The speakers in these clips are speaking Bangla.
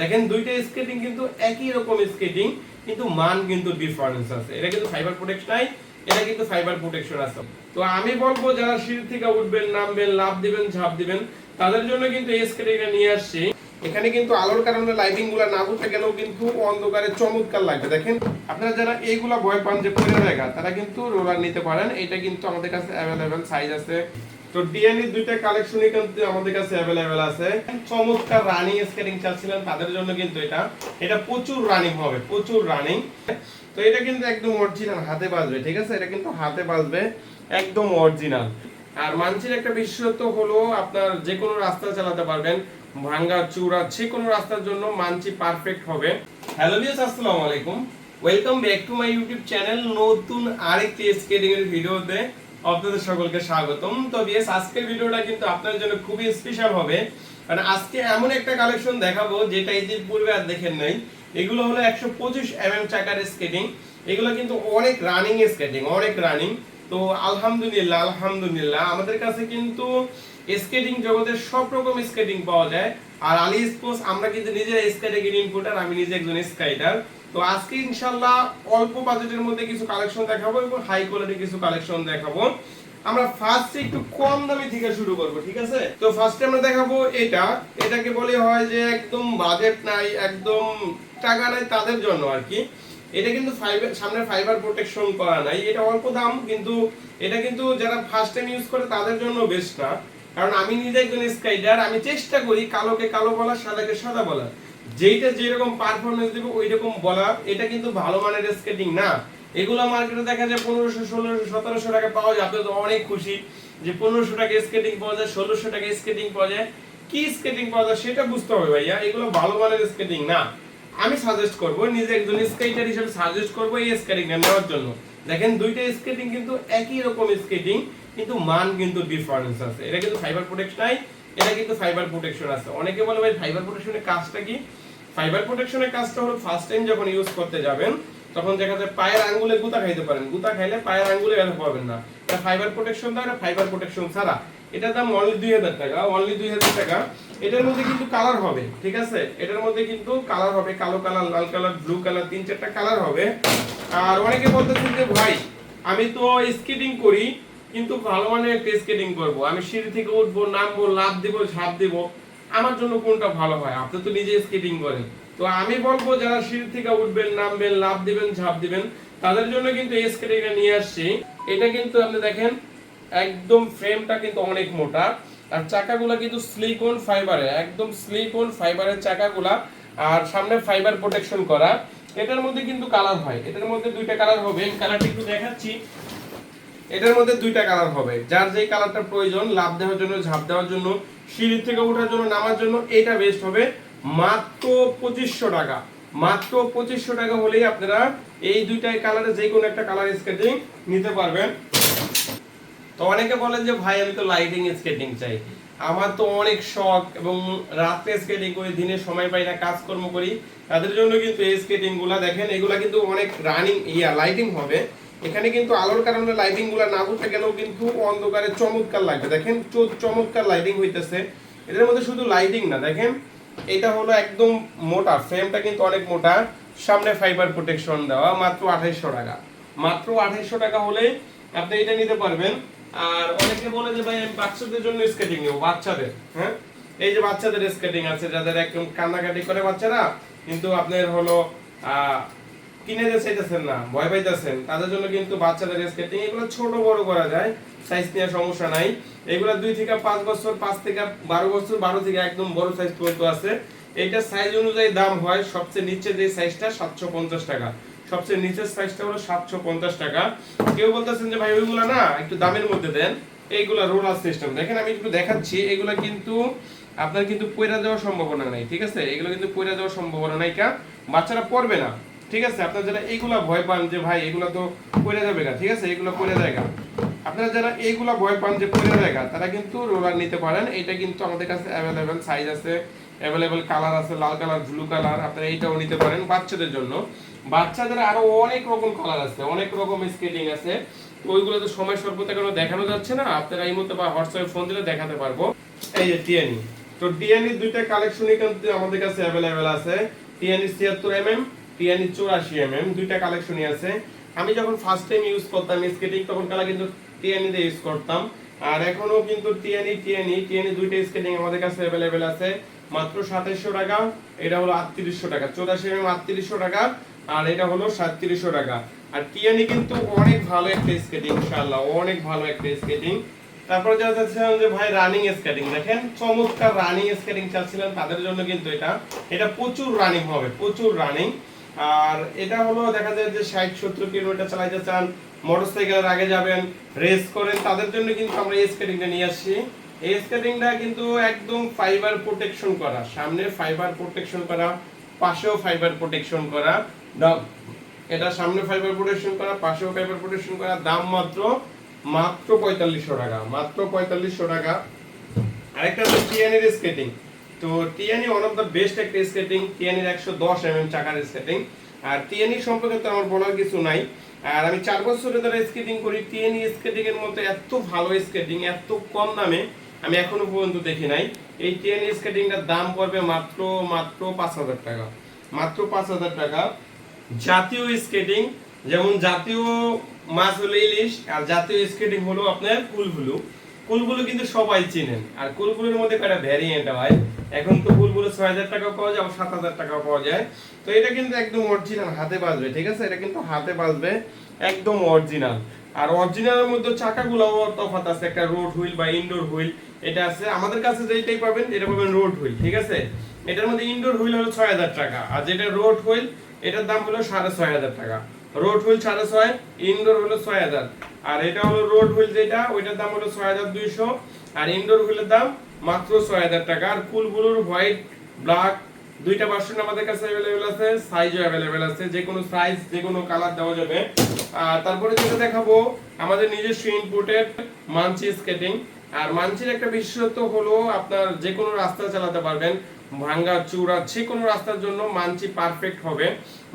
দেখেন দুইটা স্কেটিং কিন্তু একই রকম স্কেটিং কিন্তু মান কিন্তু ডিফারেন্স আছে। এটা কিন্তু ফাইবার প্রোটেকশন নাই, এটা কিন্তু ফাইবার প্রোটেকশন আছে। তো আমি বলব, যারা সিঁড়ি থেকে উঠবেন, নামবেন লাভ দিবেন, ঝাঁপ দিবেন, তাদের জন্য কিন্তু এই স্কেটিংটা নিয়ে আসছি। এখানে কিন্তু আলোর কারণে লাইটিংগুলা না বুঝতে গেলেও কিন্তু অন্ধকারে চমৎকার লাগবে। দেখেন, আপনারা যারা এইগুলা ভয় পান যে পরে জায়গা তারা কিন্তু রোলার নিতে পারেন। এটা কিন্তু আমাদের কাছে অ্যাভেলেবেল সাইজ আছে। তো ডিএনই দুইটা কালেকশনই কিন্তু আমাদের কাছে অ্যাভেলেবেল আছে। চমৎকার রানিং স্কেটিং চাচ্ছিলেন তাদের জন্য কিন্তু এটা। এটা প্রচুর রানিং হবে, প্রচুর রানিং তো এটা কিন্তু একদম অরিজিনাল হাতে বাজবে, ঠিক আছে? এটা কিন্তু হাতে বাজবে, একদম অরিজিনাল আর মানচির একটা বিশেষত্ব হলো আপনার যে কোনো রাস্তা চালাতে পারবেন। ভাঙ্গা চূড়া যে কোনো রাস্তার জন্য মানচি পারফেক্ট হবে। হ্যালো ভিউস আসসালামু আলাইকুম। Welcome back to my YouTube channel নতুন আরেকটি স্কেটিং এর ভিডিওতে আপনাদের সকলকে স্বাগতম। তো বিএস, আজকের ভিডিওটা কিন্তু আপনাদের জন্য খুবই স্পেশাল হবে। কারণ আজকে এমন একটা কালেকশন দেখাবো, যেটা ঈদের পূর্বে আর দেখেন নাই। এগুলো হলো একশো পঁচিশ এম এম চাকার স্কেটিং এগুলো কিন্তু অনেক রানিং স্কেটিং অনেক রানিং তো আলহামদুলিল্লাহ আলহামদুলিল্লাহ। আমাদের কাছে কিন্তু স্কেটিং জগতের সব রকম স্কেটিং পাওয়া যায়। আর আলি স্পোর্টস আমরা কিন্তু নিজেরা স্কেটিং ইনপুটার আমি নিজে একজন স্কাইটার তো আজকে ইনশাল্লাহ অল্প বাজেটের মধ্যে কিছু কালেকশন দেখাবো এবং হাই কোয়ালিটি কিছু কালেকশন দেখাবো। আমরা ফার্স্টে একটু কম দামি থেকে শুরু করব, ঠিক আছে? তো ফার্স্টে আমরা দেখাবো এটা। এটাকে বলে হয় যে একদম বাজেট নাই, একদম টাকা নাই তাদের জন্য আর কি। এটা কিন্তু ফাইবার সামনে ফাইবার প্রোটেকশন করা নাই। এটা অল্প দাম, কিন্তু এটা কিন্তু যারা ফার্স্ট টাইম ইউজ করে তাদের জন্য বেস্ট না। কারণ আমি নিজে একজন স্কাইডার, আমি চেষ্টা করি কালোকে কালো বলা সাদাকে সাদা বলা যেইটা যেরকম পারফরমেন্স দেবে ওই রকম বলা এটা কিন্তু ভালো মানের স্কেটিং না। এগুলো মার্কেটে দেখা যায় পনেরোশো, ষোলোশো, সতেরোশো টাকা পাওয়া যায়। আপনি তো অনেক খুশি যে পনেরোশো টাকা স্কেটিং পাওয়া যায়, ষোলোশো টাকা স্কেটিং পাওয়া যায়। কি স্কেটিং পাওয়া যায় সেটা বুঝতে হবে ভাইয়া। এগুলো ভালো মানের স্কেটিং না। আমি সাজেস্ট করব, নিজে একজন স্কেটার হিসেবে সাজেস্ট করব এই স্কেটিংটা নেওয়ার জন্য। দেখেন দুইটা স্কেটিং কিন্তু একই রকম স্কেটিং কিন্তু মান কিন্তু ডিফারেন্স আছে। এটা কিন্তু ফাইবার প্রোটেকশন নাই, এটা কিন্তু ফাইবার প্রোটেকশন আছে। অনেকে বলে ভাই ফাইবার প্রোটেকশনের কাজটা কি? ফাইবার প্রোটেকশনের কাজটা হলো ফার্স্ট টাইম যখন ইউজ করতে যাবেন, তখন দেখা যায় পায়ের আঙ্গুলে গুতা খাইতে পারেন। গুতা খাইলে পায়ের আঙ্গুলে ব্যথা পাবেন না। এটা ফাইবার প্রোটেকশন দাও এটা ফাইবার প্রোটেকশন ছাড়া। এটার দাম অনলি দুই হাজার টাকা অনলি দুই হাজার টাকা। এটার মধ্যে কিন্তু কালার হবে, ঠিক আছে? এটার মধ্যে কিন্তু কালার হবে, কালো কালার লাল কালার ব্লু কালার তিন চারটা কালার হবে। আর অনেকে বলতেছেন যে ভাই, আমি তো স্কেটিং করি কিন্তু ভালো মানের একটা স্কেটিং করব। আমি সিঁড়ি থেকে উঠবো, নামবো লাভ দিব, ঝাঁপ দিব। আমার জন্য কোনটা ভালো হয়? আপনি তো নিজে স্কেটিং করেন। তো আমি বলব, যারা সিঁড়ি থেকে উঠবেন, নামবেন লাভ দিবেন, ঝাঁপ দিবেন, তাদের জন্য কিন্তু এই স্কেটিংটা নিয়ে আসছি। এটা কিন্তু আপনি দেখেন, একদম ফ্রেমটা কিন্তু অনেক মোটা। আর চাকাগুলা কিন্তু সিলিকন ফাইবারে একদম সিলিকন ফাইবারের চাকাগুলা। আর সামনে ফাইবার প্রোটেকশন করা। এটার মধ্যে কিন্তু কালার হয়। এটার মধ্যে দুইটা কালার হবে। কালারটা একটু দেখাচ্ছি। এটার মধ্যে দুইটা কালার হবে। যার যেই কালারটা প্রয়োজন লাভ দেওয়ার জন্য, ঝাঁপ দেওয়ার জন্য সিঁড়ি থেকে ওঠার জন্য, নামার জন্য এটা বেস্ট হবে মাত্র পঁচিশশো টাকা। মাত্র পঁচিশশো টাকা হলেই আপনারা এই দুইটাই কালারে যে কোনো একটা কালার স্কেটিং নিতে পারবেন। তো অনেকে বলেন যে, ভাই, আমি তো লাইটিং স্কেটিং চাই। আমার তো অনেক শখ এবং রাতে স্কেটিং করি, দিনে সময় পাই না, কাজকর্ম করি। তাদের জন্য কিন্তু এই স্কেটিংগুলা দেখেন, এগুলা কিন্তু অনেক রানিং ইয়া লাইটিং হবে। এখানে কিন্তু আলোর কারণে লাইটিংগুলা না বুঝতে গেলেও কিন্তু অন্ধকারে চমৎকার লাগবে। দেখেন চমৎকার লাইটিং হইতেছে। এদের মধ্যে শুধু লাইটিং না, দেখেন? এটা হলো একদম মোটা ফ্রেমটা কিন্তু অনেক মোটা। সামনে ফাইবার প্রোটেকশন দেওয়া, মাত্র আঠাইশশো টাকা। মাত্র আঠাইশশো টাকা হলেই আপনি এটা নিতে পারবেন। আর অনেকে বলে যে, ভাই, আমি বাচ্চাদের জন্য স্কেটিং নেব, বাচ্চাদের। হ্যাঁ? এই যে বাচ্চাদের স্কেটিং আছে, যাদের একদম কান্নাকাটি করে বাচ্চারা, কিন্তু আপনার হলো কিনে যে চাইতেছেন না, ভয় পাইতেছেন। তাদের জন্য কিন্তু বাচ্চাদের স্কেটিং এগুলো ছোট বড় করা যায় সাইজ নিয়ে সমস্যা নাই। এগুলো দুই থেকে পাঁচ বছর, পাঁচ থেকে বারো বছর, বারো থেকে একদম বড় সাইজ পর্যন্ত আছে। এইটা সাইজ অনুযায়ী দাম হয়, সবচেয়ে নিচে যে সাইজটা সাতশো পঞ্চাশ টাকা। সবচেয়ে নিচের সাইজটা হলো সাতশো পঞ্চাশ টাকা। কেউ বলতেছেন যে, ভাই, ওইগুলো না, একটু দামের মধ্যে দেন। এইগুলা রোলার সিস্টেম দেখেন, আমি একটু দেখাচ্ছি, এগুলা কিন্তু আপনার কিন্তু পয়রা যাওয়ার সম্ভাবনা নাই, ঠিক আছে? এগুলো কিন্তু পয়রা যাওয়ার সম্ভাবনা নাই কা বাচ্চারা পড়বে না। ঠিক আছে, আপনারা যারা এইগুলা ভয় পান যে ভাই এগুলা তো পয়রা যাবে না ঠিক আছে, এগুলো পয়রা জায়গা আপনারা যারা এইগুলা ভয় পান যে পয়রা জায়গা তারা কিন্তু রোলার নিতে পারেন। এটা কিন্তু আমাদের কাছে অ্যাভেলেবেল সাইজ আছে অ্যাভেলেবেল কালার আছে, লাল কালার ব্লু কালার আপনারা এইটাও নিতে পারেন বাচ্চাদের জন্য। বাচ্চাদের আরও অনেক রকম কালার আছে, অনেক রকম স্কেটিং আছে। ওইগুলো তো সময় স্বল্পতা কারণে দেখানো যাচ্ছে না? আপনারা এই মতো বা হোয়াটসঅ্যাপে ফোন দিলে দেখাতে পারব। এই যে টিএনই তো টিএনই দুইটা কালেকশনই কিন্তু আমাদের কাছে অ্যাভেলেবেল আছে। টিএনই ছিয়াত্তর এমএম টিএনই চৌরাশি এমএম দুইটা কালেকশনই আছে। আমি যখন ফার্স্ট টাইম ইউজ করতাম স্কেটিং তখন কালা কিন্তু ইউজ করতাম। আর কিন্তু টিএনই টিএনই টিএনই দুইটা স্কেটিং আমাদের কাছে অ্যাভেলেবেল আছে। মাত্র টাকা, এটা হলো আটত্রিশশো টাকা। চৌরাশি এমএম আটত্রিশশো টাকা, আর এটা হলো টাকা। আর টিএনই কিন্তু অনেক ভালো একটা স্কেটিং ইনশাআল্লাহ, অনেক ভালো একটা স্কেটিং তারপর চাচ্ছিলাম যে, ভাই রানিং স্কেটিং দেখেন, চমৎকার রানিং স্কেটিং চাচ্ছিলেন তাদের জন্য কিন্তু এটা। এটা প্রচুর রানিং হবে, প্রচুর রানিং আর এটা হলো দেখা যায় যে ষাট, সত্তর কিলোমিটার চালাইতে চান, মোটরসাইকেলের আগে যাবেন, রেস করেন, তাদের জন্য কিন্তু আমরা এই স্কেটিংটা নিয়ে আসছি। এই স্কেটিংটা কিন্তু একদম ফাইবার প্রোটেকশন করা, সামনে ফাইবার প্রোটেকশন করা, পাশেও ফাইবার প্রোটেকশন করা এটা সামনে ফাইবার প্রোটেকশন করা, পাশেও ফাইবার প্রোটেকশন করা, দাম মাত্র মাত্র পঁয়তাল্লিশশো টাকা, মাত্র পঁয়তাল্লিশশো টাকা। আরেকটা হচ্ছে টিএনএর স্কেটিং তো TNE one of the best একটা স্কেটিং টিএনএর একশো দশ এম এম চাকার স্কেটিং আর টিএনই সম্পর্কে তো আমার বলার কিছু নাই। আর আমি চার বছরে ধরে স্কেটিং করি। টিএনই স্কেটিং এর মতো এত ভালো স্কেটিং এত কম দামে আমি এখনও পর্যন্ত দেখি নাই। এই টিএনই স্কেটিংটার দাম পড়বে মাত্র মাত্র পাঁচ হাজার টাকা। মাত্র পাঁচ হাজার টাকা। জাতীয় স্কেটিং যেমন জাতীয় মাছ হলো ইলিশ, আর জাতীয় স্কেটিং হলো আপনার কুলগুলো কুলগুলো কিন্তু সবাই চিনেন। আর কুলগুলোর মধ্যে কয়টা ভ্যারিয়েন্ট হয়। এখন তো কুলগুলো ছয় হাজার টাকা পাওয়া যায়, আবার সাত হাজার টাকা পাওয়া যায়। তো এটা কিন্তু একদম অরিজিনাল হাতে বাজবে, ঠিক আছে? এটা কিন্তু হাতে বাজবে, একদম অরিজিনাল আর অরিজিনালের মধ্যে চাকাগুলো তফাৎ আছে, একটা রোড হুইল বা ইনডোর হুইল এটা আছে। আমাদের কাছে যেটাই পাবেন, এটা পাবেন রোড হুইল ঠিক আছে? এটার মধ্যে ইনডোর হুইল হলো ছয় হাজার টাকা, আর যেটা রোড হুইল এটার দাম হলো সাড়ে ছয় হাজার টাকা। রোড হুইল সাড়ে ছয় ইনডোর হলো ছয় হাজার। আর এটা হলো রোড হুইল যেটা, ওইটার দাম হলো ছয় হাজার দুইশো। আর ইনডোর হুইলের দাম মাত্র ছয় হাজার টাকা। আর কুলগুলোর হোয়াইট ব্ল্যাক দুইটা ভার্সন আমাদের কাছে অ্যাভেলেবেল আছে সাইজও অ্যাভেলেবেল আছে, যে কোনো সাইজ যে কোনো কালার দেওয়া যাবে। আর তারপরে যেটা দেখাবো, আমাদের নিজস্ব ইনপুটেড মানচি স্কেটিং আর মানচির একটা বিশেষত্ব হলো আপনার যে কোনো রাস্তা চালাতে পারবেন। ভাঙ্গা চূড়া যে কোনো রাস্তার জন্য মানচি পারফেক্ট হবে।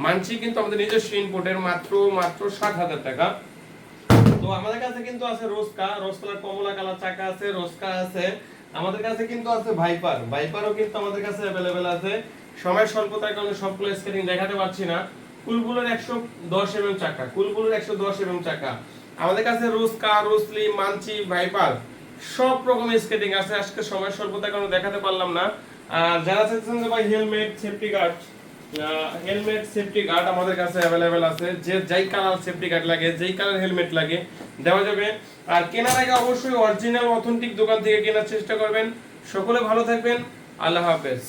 মানচি কিন্তু আমাদের নিজস্ব ইনপুটের মাত্র মাত্র ষাট হাজার টাকা। তো আমাদের কাছে কিন্তু আছে রোস্কা রোজ কালার কমলা কালার চাকা আছে, রোস্কা আছে। আমাদের কাছে কিন্তু আছে ভাইপার। ভাইপারও কিন্তু আমাদের কাছে অ্যাভেলেবেল আছে। সময় স্বল্পতার কারণে সবগুলো স্ক্রিন দেখাতে পারছি না। কুলগুলোর একশো দশ এমএম চাকা, কুলগুলোর একশো দশ এমএম চাকা। আমাদের কাছে রোস্কা, রোসলি মানচি ভাইপার সব রকমের স্কেটিং আছে। আজকে সময় স্বল্পতার কারণে দেখাতে পারলাম না। যারা চাচ্ছেন যে ভাই helmet safety guard helmet safety guard আমাদের কাছে অ্যাভেলেবেল আছে। যে যেই কালার সেফটি গার্ড লাগে, যেই কালার হেলমেট লাগে, দেওয়া যাবে। আর কেনার আগে অবশ্যই অরিজিনাল অথেন্টিক দোকান থেকে কেনার চেষ্টা করবেন। সকলে ভালো থাকবেন। আল্লাহ হাফেজ।